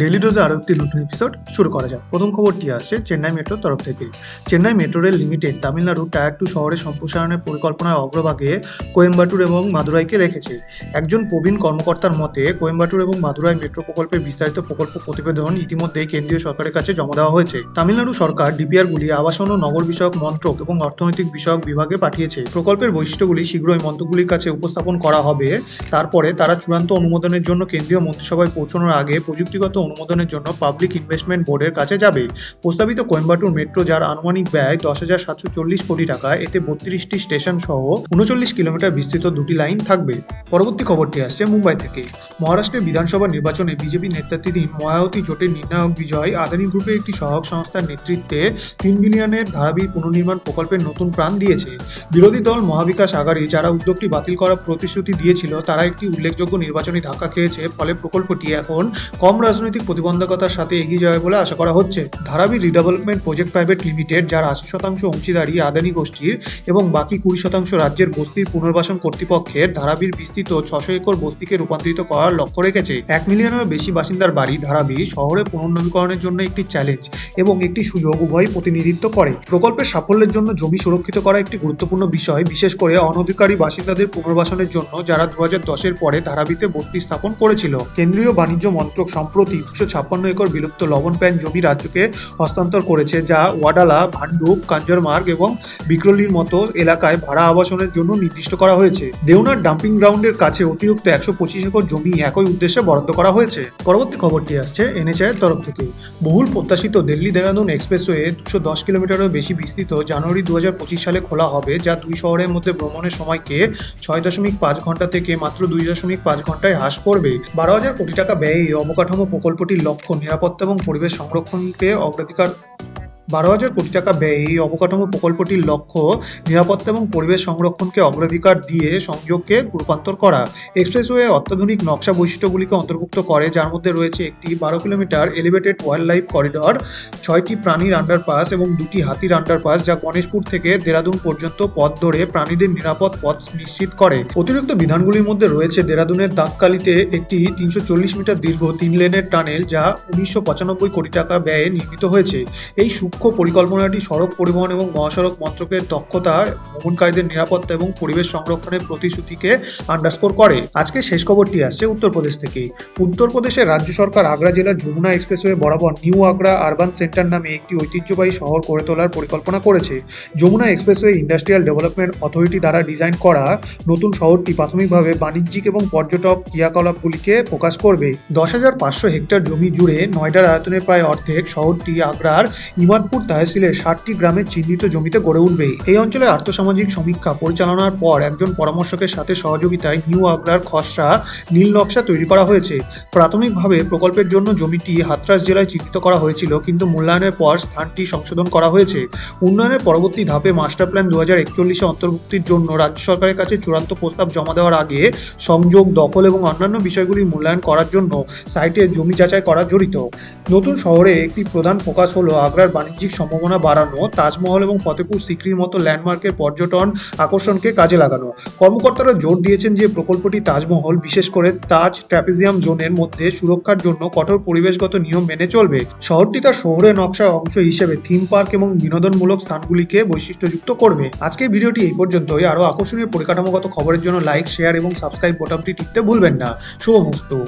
Daily ডোজে আরও একটি নতুন এপিসোড শুরু করা যাক। প্রথম খবরটি আসছে চেন্নাই মেট্রোর তরফ থেকে। Chennai metro rail limited, Tamil Nadu tier two শহরে সম্প্রসারণের পরিকল্পনার অগ্রভাগে কোয়েম্বাটুর এবং মাদুরাইকে রেখেছে। একজন প্রবীণ কর্মকর্তার মতে, কোয়েম্বাটুর এবং মাদুরাই মেট্রো প্রকল্পের বিস্তারিত প্রকল্প প্রতিবেদন ইতিমধ্যেই কেন্দ্রীয় সরকারের কাছে জমা দেওয়া হয়েছে। তামিলনাড়ু সরকার ডিপিআরগুলি আবাসন ও নগর বিষয়ক মন্ত্রক এবং অর্থনৈতিক বিষয়ক বিভাগে পাঠিয়েছে। প্রকল্পের বৈশিষ্ট্যগুলি শীঘ্রই মন্ত্রকগুলির কাছে উপস্থাপন করা হবে। তারপরে তারা চূড়ান্ত অনুমোদনের জন্য কেন্দ্রীয় মন্ত্রিসভায় পৌঁছানোর আগে প্রযুক্তিগত অনুমোদনের জন্য পাবলিক ইনভেস্টমেন্ট বোর্ডের কাছে যাবে। প্রস্তাবিত কোয়েম্বাটুর মেট্রো যার আনুমানিক ব্যয় দশ হাজার সাতশো চল্লিশ কোটি টাকা, এতে বত্রিশটি স্টেশন সহ উনচল্লিশ কিলোমিটার বিস্তৃত দুটি লাইন থাকবে। পরবর্তী খবরটি আসছে মুম্বাই থেকে। মহারাষ্ট্রের বিধানসভা নির্বাচনে বিজেপি নেতৃত্বাধীন মায়াবতী জোটের নির্ণায়ক বিজয়, আদানি গ্রুপের একটি সহায়ক সংস্থার নেতৃত্বে তিন বিলিয়নের ধারাবাহিক পুনর্নির্মাণ প্রকল্পের নতুন প্রাণ দিয়েছে। বিরোধী দল মহাবিকাশ আগারী যারা উদ্যোগটি বাতিল করার প্রতিশ্রুতি দিয়েছিল, তারা একটি উল্লেখযোগ্য নির্বাচনী ধাক্কা খেয়েছে, ফলে প্রকল্পটি এখন কম রাজনৈতিক প্রতিবন্ধকতার সাথে এগিয়ে যাবে বলে আশা করা হচ্ছে। Dharavi redevelopment project private limited যার আশি শতাংশ অংশীদারি আদানি গোষ্ঠীর এবং বাকি কুড়ি শতাংশ রাজ্যের বস্তির পুনর্বাসন কর্তৃপক্ষের ধারাবির বিস্তৃত ছশো একর বস্তিকে রূপান্তরিত করার লক্ষ্য রেখেছে। এক মিলিয়নেরও বেশি বাসিন্দার বাড়ি ধারাবি শহরে পুনর্নবীকরণের জন্য একটি চ্যালেঞ্জ এবং একটি সুযোগ উভয় প্রতিনিধিত্ব করে। প্রকল্পের সাফল্যের জন্য জমি সুরক্ষিত করা একটি গুরুত্বপূর্ণ বিষয়, বিশেষ করে অনধিকারী বাসিন্দাদের পুনর্বাসনের জন্য যারা দু হাজার দশের পরে ধারাবিতে বস্তি স্থাপন করেছিল। কেন্দ্রীয় বাণিজ্য মন্ত্রক সম্প্রতি দুশো ছাপ্পান্ন একর বিলুপ্ত লবণ প্যান জমি রাজ্যকে হস্তান্তর করেছে, যা ওয়াডালা, ভান্ডুপ কাঞ্জরমার্গ এবং বিক্রলির মতো এলাকায় ভাড়া আবাসনের জন্য নির্দিষ্ট করা হয়েছে। দেওনার ডাম্পিং গ্রাউন্ডের কাছে অতিরিক্ত একশো পঁচিশ একর জমি একই উদ্দেশ্যে বরাদ্দ করা হয়েছে। পরবর্তী খবরটি আসছে এনএচআই এর তরফ থেকে। বহুল প্রত্যাশিত দিল্লি দেরাদুন এক্সপ্রেসওয়ে দুশো দশ কিলোমিটারেরও বেশি বিস্তৃত জানুয়ারি দু হাজার পঁচিশ সালে খোলা হবে, যা দুই শহরের মধ্যে ভ্রমণের সময়কে ছয় দশমিক পাঁচ ঘণ্টা থেকে মাত্র দুই দশমিক পাঁচ ঘন্টায় হ্রাস করবে। বারো হাজার কোটি টাকা ব্যয়ে এই অবকাঠামো প্রকল্পটির লক্ষ্য নিরাপত্তা এবং পরিবেশ সংরক্ষণকে অগ্রাধিকার বারো হাজার কোটি টাকা ব্যয়ে এই অবকাঠামো প্রকল্পটির লক্ষ্য নিরাপত্তা এবং পরিবেশ সংরক্ষণকে অগ্রাধিকার দিয়ে সংযোগকে রূপান্তর করা। এক্সপ্রেসওয়ে অত্যাধুনিক নকশা বৈশিষ্ট্যগুলিকে অন্তর্ভুক্ত করে, যার মধ্যে রয়েছে একটি বারো kilometre elevated wild life corridor ছয়টি প্রাণীর আন্ডারপাস এবং দুটি হাতির আন্ডারপাস যা গণেশপুর থেকে দেরাদুন পর্যন্ত পথ ধরে প্রাণীদের নিরাপদ পথ নিশ্চিত করে। অতিরিক্ত বিধানগুলির মধ্যে রয়েছে দেরাদুনের দাগকালিতে একটি তিনশো চল্লিশ মিটার দীর্ঘ তিন লেনের টানেল যা উনিশশো পঁচানব্বই কোটি টাকা ব্যয়ে নির্মিত হয়েছে। এই সূক্ষ্ম পরিকল্পনাটি সড়ক পরিবহন এবং মহাসড়ক মন্ত্রকের দক্ষতা ভ্রমণকারীদের নিরাপত্তা এবং পরিবেশ সংরক্ষণের প্রতিশ্রুতিকে আন্ডারস্কোর করে। আজকে শেষ খবরটি আসছে উত্তরপ্রদেশ থেকে উত্তরপ্রদেশের রাজ্য সরকার আগ্রা জেলার যমুনা এক্সপ্রেসওয়ে বরাবর নিউ আগ্রা আরবান সেন্টার নামে একটি ঐতিহ্যবাহী শহর গড়ে তোলার পরিকল্পনা করেছে। Yamuna expressway industrial development authority দ্বারা ডিজাইন করা নতুন শহরটি প্রাথমিকভাবে বাণিজ্যিক এবং পর্যটক ক্রিয়াকলাপগুলিকে প্রকাশ করবে। দশ হাজার পাঁচশো হেক্টর জমি জুড়ে নয়ডার আয়তনের প্রায় অর্ধেক শহরটি আগ্রার ইমাদপুর তহসিলের ষাটটি গ্রামের চিহ্নিত জমিতে গড়ে উঠবে। এই অঞ্চলের আর্থসামাজিক সমীক্ষা পরিচালনার পর একজন পরামর্শকের সাথে সহযোগিতায় নিউ আগ্রার খসড়া নীল নকশা তৈরি করা হয়েছে। প্রাথমিকভাবে প্রকল্পের জন্য জমিটি হাতরাস জেলায় চিহ্নিত করা হয়েছিল, কিন্তু মূল্যায়নের পর স্থানটি সংশোধন করা হয়েছে। উন্নয়নের পরবর্তী ধাপে মাস্টার প্ল্যান দু হাজার একচল্লিশে অন্তর্ভুক্তির জন্য রাজ্য সরকারের কাছে চূড়ান্ত প্রস্তাব জমা দেওয়ার আগে সংযোগ, দখল এবং অন্যান্য বিষয়গুলি মূল্যায়ন করার জন্য সাইটে জমি যাচাই করা জড়িত। নতুন শহরে একটি প্রধান ফোকাস হলো আগ্রার বাণিজ্যিক সম্ভাবনা বাড়ানো, তাজমহল এবং ফতেপুর সিক্রির মতো ল্যান্ডমার্কের পর্যটন আকর্ষণকে কাজে লাগানো। কর্মকর্তারা জোর দিয়েছেন যে প্রকল্পটি তাজমহল, বিশেষ করে তাজ ট্র্যাপিজিয়াম জোনের মধ্যে সুরক্ষার জন্য কঠোর পরিবেশগত নিয়ম মেনে চলবে। শহরটি তার শহরের নকশার অংশ হিসেবে থিম পার্ক এবং বিনোদনমূলক স্থানগুলিকে বৈশিষ্ট্যযুক্ত করবে। আজকের ভিডিওটি এই পর্যন্তই। আরও আকর্ষণীয় পরিকাঠামোগত খবরের জন্য লাইক, শেয়ার এবং সাবস্ক্রাইব বোতামটি টিপতে ভুলবেন না। শুভমস্তু।